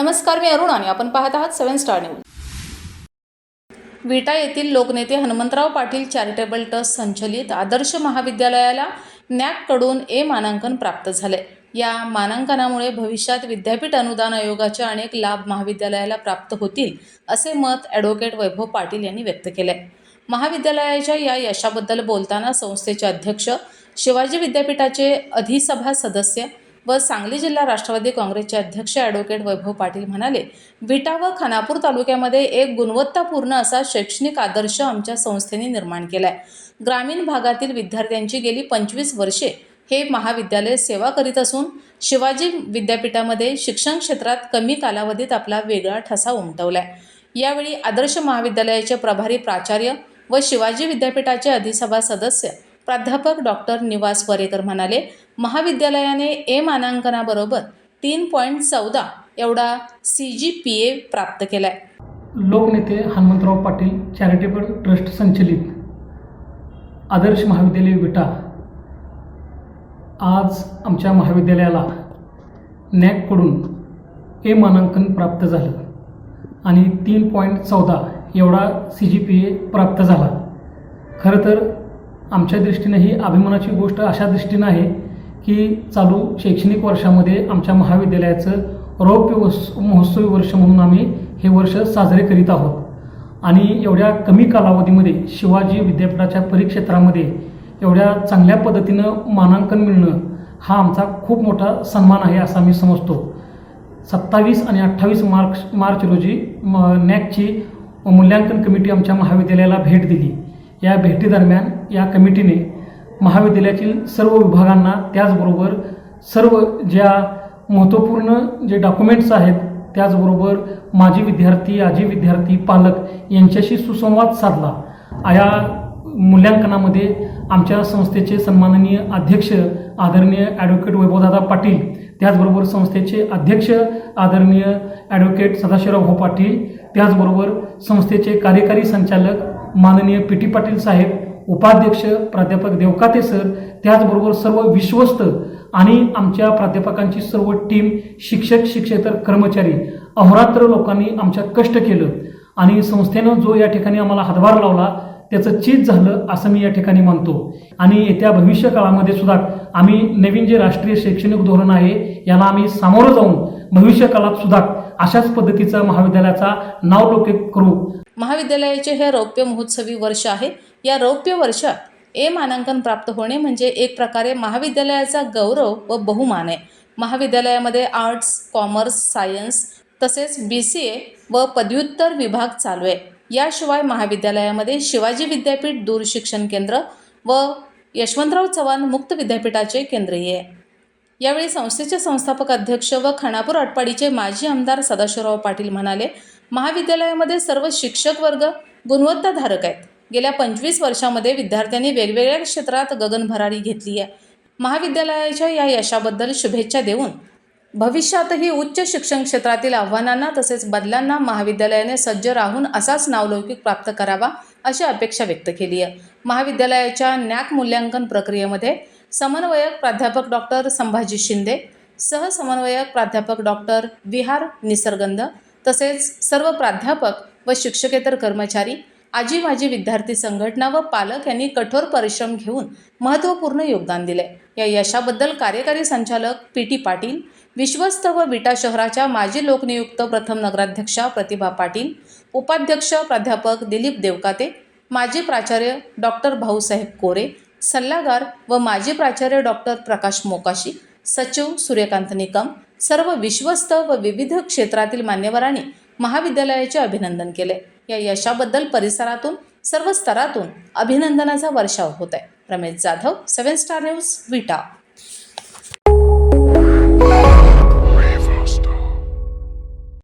नमस्कार मी अरुण आणि आपण पाहत आहात सेवन स्टार न्यूज. विटा येथील लोकनेते हनुमंतराव पाटील चॅरिटेबल ट्रस्ट संचलित आदर्श महाविद्यालयाला नॅककडून ए मानांकन प्राप्त झाले. या मानांकनामुळे भविष्यात विद्यापीठ अनुदान आयोगाचे अनेक लाभ महाविद्यालयाला प्राप्त होतील असे मत ॲडव्होकेट वैभव पाटील यांनी व्यक्त केले. महाविद्यालयाच्या या यशाबद्दल बोलताना संस्थेचे अध्यक्ष शिवाजी विद्यापीठाचे अधिसभा सदस्य व सांगली जिल्हा राष्ट्रवादी काँग्रेसचे अध्यक्ष ॲडव्होकेट वैभव पाटील म्हणाले विटा व खानापूर तालुक्यामध्ये एक गुणवत्तापूर्ण असा शैक्षणिक आदर्श आमच्या संस्थेने निर्माण केला आहे ग्रामीण भागातील विद्यार्थ्यांची गेली पंचवीस वर्षे हे महाविद्यालय सेवा करीत असून शिवाजी विद्यापीठामध्ये शिक्षण क्षेत्रात कमी कालावधीत आपला वेगळा ठसा उमटवला आहे यावेळी आदर्श महाविद्यालयाचे प्रभारी प्राचार्य व शिवाजी विद्यापीठाचे अधिसभा सदस्य प्राध्यापक डॉक्टर निवास वरेकर म्हणाले महाविद्यालयाने ए मानांकनाबरोबर तीन पॉईंट चौदा एवढा सी जी पी ए प्राप्त केला आहे लोकनेते हनुमंतराव पाटील चॅरिटेबल ट्रस्ट संचलित. आदर्श महाविद्यालय विटा. आज आमच्या महाविद्यालयाला नॅककडून ए मानांकन प्राप्त झालं आणि तीन पॉईंट चौदा एवढा सी जी पी ए प्राप्त झाला. खरं तर आमच्या दृष्टीने ही अभिमानाची गोष्ट अशा दृष्टीनं आहे की चालू शैक्षणिक वर्षामध्ये आमच्या महाविद्यालयाचं रौप्य महोत्सवी वर्ष म्हणून आम्ही हे वर्ष साजरे करीत आहोत. आणि एवढ्या कमी कालावधीमध्ये शिवाजी विद्यापीठाच्या परिक्षेत्रामध्ये एवढ्या चांगल्या पद्धतीनं मानांकन मिळणं हा आमचा खूप मोठा सन्मान आहे असा मी समजतो. सत्तावीस आणि अठ्ठावीस मार्च मार्च रोजी म नॅकची मूल्यांकन कमिटी आमच्या महाविद्यालयाला भेट दिली. या भेटीदरम्यान या कमिटीने महाविद्यालयातील सर्व विभागांना त्याचबरोबर सर्व ज्या महत्त्वपूर्ण जे डॉक्युमेंट्स आहेत त्याचबरोबर माजी विद्यार्थी आजी विद्यार्थी पालक यांच्याशी सुसंवाद साधला. या मूल्यांकनामध्ये आमच्या संस्थेचे सन्माननीय अध्यक्ष आदरणीय ॲडव्होकेट वैभवदादा पाटील त्याचबरोबर संस्थेचे अध्यक्ष आदरणीय ॲडव्होकेट सदाशिवराव भाऊ पाटील त्याचबरोबर संस्थेचे कार्यकारी संचालक माननीय पी टी पाटील साहेब उपाध्यक्ष प्राध्यापक देवकाते सर त्याचबरोबर सर्व विश्वस्त आणि आमच्या प्राध्यापकांची सर्व टीम शिक्षक शिक्षेतर कर्मचारी अहोरात्र लोकांनी आमच्या कष्ट केलं आणि संस्थेनं जो या ठिकाणी आम्हाला हातभार लावला त्याचं चीज झालं असं मी या ठिकाणी मानतो. आणि येत्या भविष्य काळामध्ये सुद्धा आम्ही नवीन जे राष्ट्रीय शैक्षणिक धोरण आहे याला आम्ही सामोरं जाऊन भविष्यकालात सुद्धा अशाच पद्धतीचा महाविद्यालयाचा नावलौकिक करू. महाविद्यालयाचे हे रौप्य महोत्सवी वर्ष आहे. या रौप्य वर्षात ए मानांकन प्राप्त होणे म्हणजे एक प्रकारे महाविद्यालयाचा गौरव व बहुमान आहे. महाविद्यालयामध्ये आर्ट्स कॉमर्स सायन्स तसेच बी सी ए व पदव्युत्तर विभाग चालू आहे. याशिवाय महाविद्यालयामध्ये शिवाजी विद्यापीठ दूर शिक्षण केंद्र व यशवंतराव चव्हाण मुक्त विद्यापीठाचे केंद्रही आहे. यावेळी संस्थेचे संस्थापक अध्यक्ष व खानापूर आटपाडीचे माजी आमदार सदाशिवराव पाटील म्हणाले महाविद्यालयामध्ये सर्व शिक्षक वर्ग गुणवत्ताधारक आहेत. गेल्या पंचवीस वर्षामध्ये विद्यार्थ्यांनी वेगवेगळ्या क्षेत्रात गगनभरारी घेतली आहे. महाविद्यालयाच्या या यशाबद्दल शुभेच्छा देऊन भविष्यातही उच्च शिक्षण क्षेत्रातील आव्हानांना तसेच बदलांना महाविद्यालयाने सज्ज राहून असाच नावलौकिक प्राप्त करावा अशी अपेक्षा व्यक्त केली आहे. महाविद्यालयाच्या नॅक मूल्यांकन प्रक्रियेमध्ये समन्वयक प्राध्यापक डॉक्टर संभाजी शिंदे सहसमन्वयक प्राध्यापक डॉक्टर विहार निसर्गंध तसेच सर्व प्राध्यापक व शिक्षकेतर कर्मचारी आजी माजी विद्यार्थी संघटना व पालक यांनी कठोर परिश्रम घेऊन महत्त्वपूर्ण योगदान दिले. या यशाबद्दल कार्यकारी संचालक पी टी पाटील विश्वस्त व विटा शहराच्या माजी लोकनियुक्त प्रथम नगराध्यक्षा प्रतिभा पाटील उपाध्यक्ष प्राध्यापक दिलीप देवकाते माजी प्राचार्य डॉक्टर भाऊसाहेब कोरे सल्लागार व माजी प्राचार्य डॉक्टर प्रकाश मोकाशी सचिव सूर्यकांत निकम सर्व विश्वस्त व विविध क्षेत्रातील मान्यवरांनी महाविद्यालयाचे अभिनंदन केले. या यशाबद्दल परिसरातून सर्व स्तरातून अभिनंदनाचा वर्षाव होत आहे Ramesh Jadhav seven star news Vita.